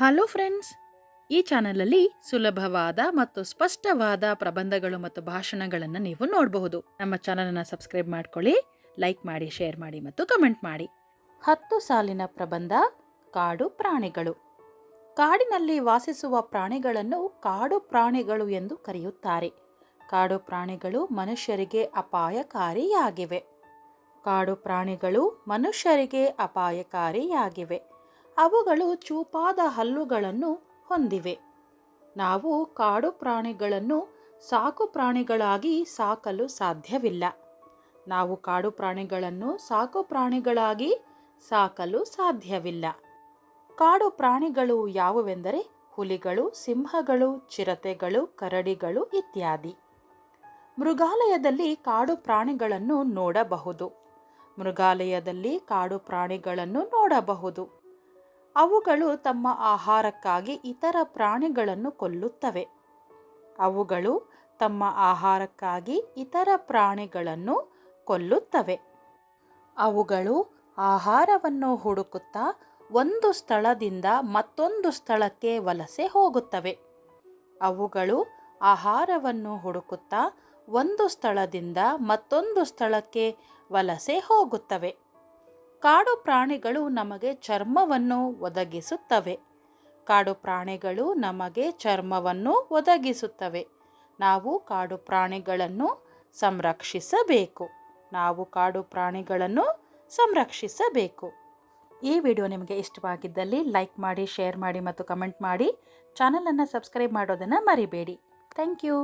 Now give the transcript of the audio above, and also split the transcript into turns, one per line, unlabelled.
Hello friends ಈ ಚಾನಲಲ್ಲಿ ಸುಲಭವಾದ ಮತ್ತು ಸ್ಪಷ್ಟವಾದ ಪ್ರಬಂಧಗಳು ಮತ್ತು ಭಾಷಣಗಳನ್ನು ನೀವು ನೋಡಬಹುದು. ನಮ್ಮ ಚಾನಲನ್ನು ಸಬ್ಸ್ಕ್ರೈಬ್ ಮಾಡ್ಕೊಳ್ಳಿ, ಲೈಕ್ ಮಾಡಿ, ಶೇರ್ ಮಾಡಿ ಮತ್ತು ಕಮೆಂಟ್ ಮಾಡಿ. ಹತ್ತು ಸಾಲಿನ ಪ್ರಬಂಧ, ಕಾಡು ಪ್ರಾಣಿಗಳು. ಕಾಡಿನಲ್ಲಿ ವಾಸಿಸುವ ಪ್ರಾಣಿಗಳನ್ನು ಕಾಡು ಪ್ರಾಣಿಗಳು ಎಂದು ಕರೆಯುತ್ತಾರೆ. ಕಾಡು ಪ್ರಾಣಿಗಳು ಮನುಷ್ಯರಿಗೆ ಅಪಾಯಕಾರಿಯಾಗಿವೆ. ಕಾಡು ಪ್ರಾಣಿಗಳು ಮನುಷ್ಯರಿಗೆ ಅಪಾಯಕಾರಿಯಾಗಿವೆ. ಅವುಗಳು ಚೂಪಾದ ಹಲ್ಲುಗಳನ್ನು ಹೊಂದಿವೆ. ನಾವು ಕಾಡು ಪ್ರಾಣಿಗಳನ್ನು ಸಾಕು ಪ್ರಾಣಿಗಳಾಗಿ ಸಾಕಲು ಸಾಧ್ಯವಿಲ್ಲ. ನಾವು ಕಾಡು ಪ್ರಾಣಿಗಳನ್ನು ಸಾಕು ಪ್ರಾಣಿಗಳಾಗಿ ಸಾಕಲು ಸಾಧ್ಯವಿಲ್ಲ. ಕಾಡು ಪ್ರಾಣಿಗಳು ಯಾವುವೆಂದರೆ ಹುಲಿಗಳು, ಸಿಂಹಗಳು, ಚಿರತೆಗಳು, ಕರಡಿಗಳು ಇತ್ಯಾದಿ. ಮೃಗಾಲಯದಲ್ಲಿ ಕಾಡು ಪ್ರಾಣಿಗಳನ್ನು ನೋಡಬಹುದು. ಮೃಗಾಲಯದಲ್ಲಿ ಕಾಡು ಪ್ರಾಣಿಗಳನ್ನು ನೋಡಬಹುದು. ಅವುಗಳು ತಮ್ಮ ಆಹಾರಕ್ಕಾಗಿ ಇತರ ಪ್ರಾಣಿಗಳನ್ನು ಕೊಲ್ಲುತ್ತವೆ. ಅವುಗಳು ತಮ್ಮ ಆಹಾರಕ್ಕಾಗಿ ಇತರ ಪ್ರಾಣಿಗಳನ್ನು ಕೊಲ್ಲುತ್ತವೆ. ಅವುಗಳು ಆಹಾರವನ್ನು ಹುಡುಕುತ್ತಾ ಒಂದು ಸ್ಥಳದಿಂದ ಮತ್ತೊಂದು ಸ್ಥಳಕ್ಕೆ ವಲಸೆ ಹೋಗುತ್ತವೆ. ಅವುಗಳು ಆಹಾರವನ್ನು ಹುಡುಕುತ್ತಾ ಒಂದು ಸ್ಥಳದಿಂದ ಮತ್ತೊಂದು ಸ್ಥಳಕ್ಕೆ ವಲಸೆ ಹೋಗುತ್ತವೆ. ಕಾಡು ಪ್ರಾಣಿಗಳು ನಮಗೆ ಚರ್ಮವನ್ನು ಒದಗಿಸುತ್ತವೆ. ಕಾಡು ಪ್ರಾಣಿಗಳು ನಮಗೆ ಚರ್ಮವನ್ನು ಒದಗಿಸುತ್ತವೆ. ನಾವು ಕಾಡು ಪ್ರಾಣಿಗಳನ್ನು ಸಂರಕ್ಷಿಸಬೇಕು. ನಾವು ಕಾಡು ಪ್ರಾಣಿಗಳನ್ನು ಸಂರಕ್ಷಿಸಬೇಕು. ಈ ವಿಡಿಯೋ ನಿಮಗೆ ಇಷ್ಟವಾಗಿದ್ದಲ್ಲಿ ಲೈಕ್ ಮಾಡಿ, ಶೇರ್ ಮಾಡಿ ಮತ್ತು ಕಮೆಂಟ್ ಮಾಡಿ. ಚಾನಲನ್ನು ಸಬ್ಸ್ಕ್ರೈಬ್ ಮಾಡೋದನ್ನು ಮರಿಬೇಡಿ. Thank you.